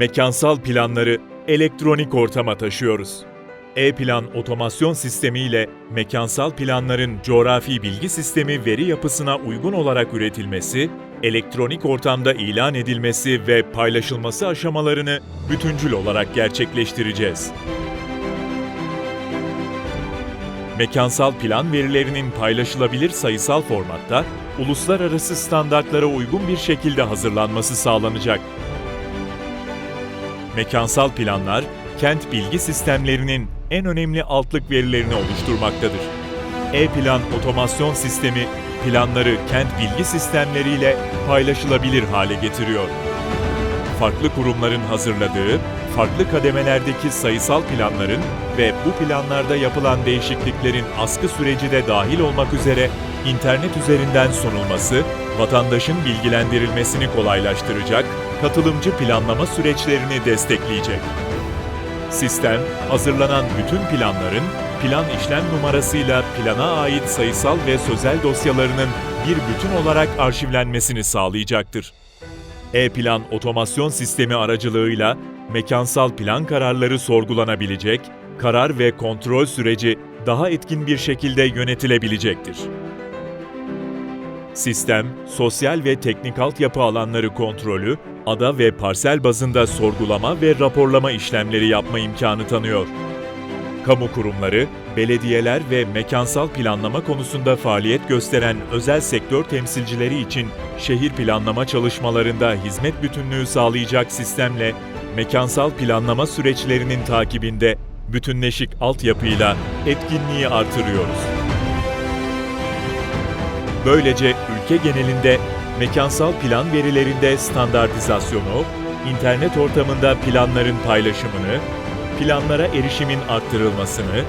Mekansal planları elektronik ortama taşıyoruz. E-plan otomasyon sistemi ile mekansal planların coğrafi bilgi sistemi veri yapısına uygun olarak üretilmesi, elektronik ortamda ilan edilmesi ve paylaşılması aşamalarını bütüncül olarak gerçekleştireceğiz. Mekansal plan verilerinin paylaşılabilir sayısal formatta, uluslararası standartlara uygun bir şekilde hazırlanması sağlanacak. Mekansal planlar, kent bilgi sistemlerinin en önemli altlık verilerini oluşturmaktadır. E-plan otomasyon sistemi, planları kent bilgi sistemleriyle paylaşılabilir hale getiriyor. Farklı kurumların hazırladığı, farklı kademelerdeki sayısal planların ve bu planlarda yapılan değişikliklerin askı süreci de dahil olmak üzere internet üzerinden sunulması, vatandaşın bilgilendirilmesini kolaylaştıracak, katılımcı planlama süreçlerini destekleyecek. Sistem, hazırlanan bütün planların plan işlem numarasıyla plana ait sayısal ve sözel dosyalarının bir bütün olarak arşivlenmesini sağlayacaktır. E-plan otomasyon sistemi aracılığıyla mekansal plan kararları sorgulanabilecek, karar ve kontrol süreci daha etkin bir şekilde yönetilebilecektir. Sistem, sosyal ve teknik altyapı alanları kontrolü, ada ve parsel bazında sorgulama ve raporlama işlemleri yapma imkanı tanıyor. Kamu kurumları, belediyeler ve mekansal planlama konusunda faaliyet gösteren özel sektör temsilcileri için şehir planlama çalışmalarında hizmet bütünlüğü sağlayacak sistemle mekansal planlama süreçlerinin takibinde bütünleşik altyapıyla etkinliği artırıyoruz. Böylece ülke genelinde mekansal plan verilerinde standartizasyonu, internet ortamında planların paylaşımını, planlara erişimin arttırılmasını,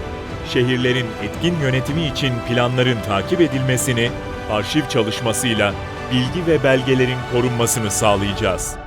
şehirlerin etkin yönetimi için planların takip edilmesini, arşiv çalışmasıyla bilgi ve belgelerin korunmasını sağlayacağız.